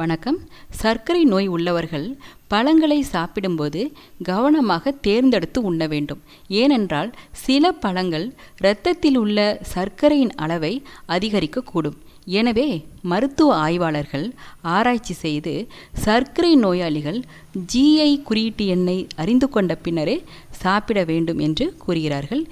வணக்கம். சர்க்கரை நோய் உள்ளவர்கள் பழங்களை சாப்பிடும்போது கவனமாக தேர்ந்தெடுத்து உண்ண வேண்டும். ஏனென்றால் சில பழங்கள் இரத்தத்தில் உள்ள சர்க்கரையின் அளவை அதிகரிக்கக்கூடும். எனவே மருத்துவ ஆய்வாளர்கள் ஆராய்ச்சி செய்து சர்க்கரை நோயாளிகள் ஜிஐ குறியீட்டு எண்ணை அறிந்து கொண்ட பின்னரே சாப்பிட வேண்டும் என்று கூறுகிறார்கள்.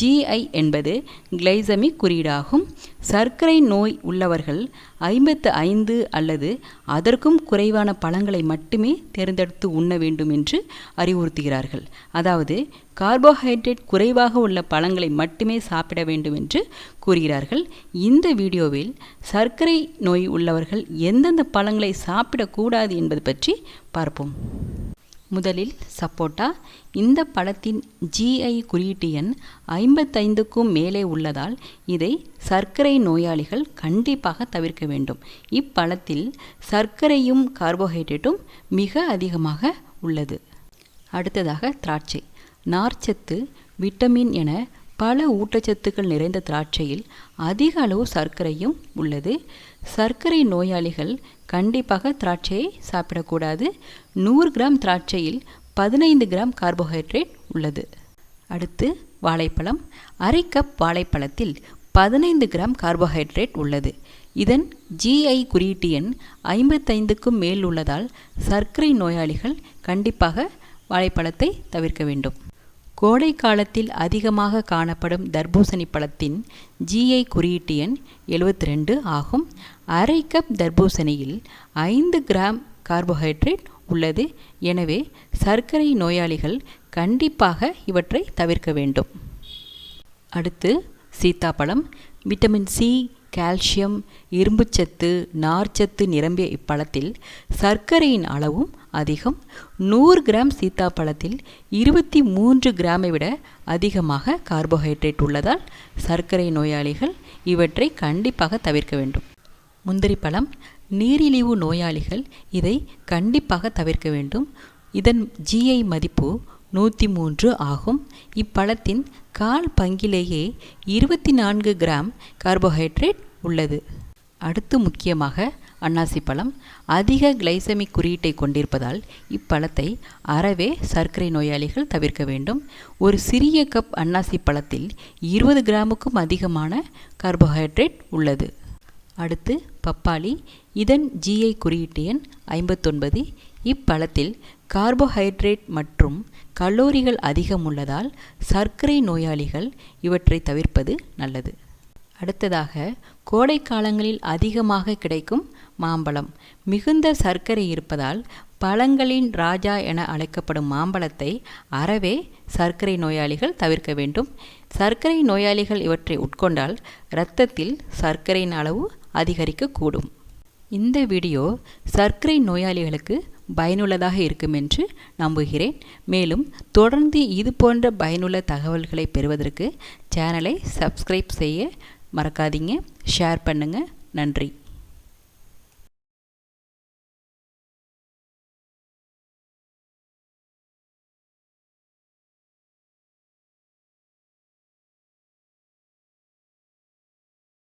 ஜிஐ என்பது கிளைசமிக் குறியீடாகும். சர்க்கரை நோய் உள்ளவர்கள் ஐம்பத்து ஐந்து அல்லது அதற்கும் குறைவான பழங்களை மட்டுமே தேர்ந்தெடுத்து உண்ண வேண்டும் என்று அறிவுறுத்துகிறார்கள். அதாவது கார்போஹைட்ரேட் குறைவாக உள்ள பழங்களை மட்டுமே சாப்பிட வேண்டும் என்று கூறுகிறார்கள். இந்த வீடியோவில் சர்க்கரை நோய் உள்ளவர்கள் எந்தெந்த பழங்களை சாப்பிடக்கூடாது என்பது பற்றி பார்ப்போம். முதலில் சப்போட்டா. இந்த பழத்தின் ஜிஐ குறியீட்டு எண் ஐம்பத்தைந்துக்கும் மேலே உள்ளதால் இதை சர்க்கரை நோயாளிகள் கண்டிப்பாக தவிர்க்க வேண்டும். இப்பழத்தில் சர்க்கரையும் கார்போஹைட்ரேட்டும் மிக அதிகமாக உள்ளது. அடுத்ததாக திராட்சை. நார்ச்சத்து விட்டமின் என பல ஊட்டச்சத்துக்கள் நிறைந்த திராட்சையில் அதிக அளவு சர்க்கரையும் உள்ளது. சர்க்கரை நோயாளிகள் கண்டிப்பாக திராட்சையை சாப்பிடக்கூடாது. நூறு கிராம் திராட்சையில் பதினைந்து கிராம் கார்போஹைட்ரேட் உள்ளது. அடுத்து வாழைப்பழம். அரை கப் வாழைப்பழத்தில் பதினைந்து கிராம் கார்போஹைட்ரேட் உள்ளது. இதன் ஜிஐ குறியீட்டு எண் ஐம்பத்தைந்துக்கும் மேல் உள்ளதால் சர்க்கரை நோயாளிகள் கண்டிப்பாக வாழைப்பழத்தை தவிர்க்க வேண்டும். கோடை காலத்தில் அதிகமாக காணப்படும் தர்பூசணி பழத்தின் ஜிஐ குறியீட்டு எண் எழுபத்தி ரெண்டு ஆகும். அரை கப் தர்பூசணியில் ஐந்து கிராம் கார்போஹைட்ரேட் உள்ளது. எனவே சர்க்கரை நோயாளிகள் கண்டிப்பாக இவற்றை தவிர்க்க வேண்டும். அடுத்து சீத்தாப்பழம். விட்டமின் சி கால்சியம் இரும்புச்சத்து நார்ச்சத்து நிரம்பிய இப்பழத்தில் சர்க்கரையின் அளவும் அதிகம். நூறு கிராம் சீத்தாப்பழத்தில் இருபத்தி மூன்று கிராமை விட அதிகமாக கார்போஹைட்ரேட் உள்ளதால் சர்க்கரை நோயாளிகள் இவற்றை கண்டிப்பாக தவிர்க்க வேண்டும். முந்திரி பழம் நீரிழிவு நோயாளிகள் இதை கண்டிப்பாக தவிர்க்க வேண்டும். இதன் ஜிஐ மதிப்பு நூற்றி மூன்று ஆகும். இப்பழத்தின் கால் பங்கிலேயே இருபத்தி நான்கு கிராம் கார்போஹைட்ரேட் உள்ளது. அடுத்து முக்கியமாக அன்னாசி பழம் அதிக கிளைசமிக் குறியீட்டை கொண்டிருப்பதால் இப்பழத்தை அறவே சர்க்கரை நோயாளிகள் தவிர்க்க வேண்டும். ஒரு சிறிய கப் அன்னாசி பழத்தில் இருபது கிராமுக்கும் அதிகமான கார்போஹைட்ரேட் உள்ளது. அடுத்து பப்பாளி இதன் ஜிஐ குறியீட்டு எண் ஐம்பத்தொன்பது. இப்பழத்தில் கார்போஹைட்ரேட் மற்றும் கலோரிகள் அதிகம் உள்ளதால் சர்க்கரை நோயாளிகள் இவற்றை தவிர்ப்பது நல்லது. அடுத்ததாக கோடை காலங்களில் அதிகமாக கிடைக்கும் மாம்பழம். மிகுந்த சர்க்கரை இருப்பதால் பழங்களின் ராஜா என அழைக்கப்படும் மாம்பழத்தை அறவே சர்க்கரை நோயாளிகள் தவிர்க்க வேண்டும். சர்க்கரை நோயாளிகள் இவற்றை உட்கொண்டால் இரத்தத்தில் சர்க்கரையின் அளவு அதிகரிக்கக்கூடும். இந்த வீடியோ சர்க்கரை நோயாளிகளுக்கு பயனுள்ளதாக இருக்கும் என்று நம்புகிறேன். மேலும் தொடர்ந்து இது போன்ற பயனுள்ள தகவல்களை பெறுவதற்கு சேனலை சப்ஸ்கிரைப் செய்ய மறக்காதீங்க. ஷேர் பண்ணுங்கள் நன்றி.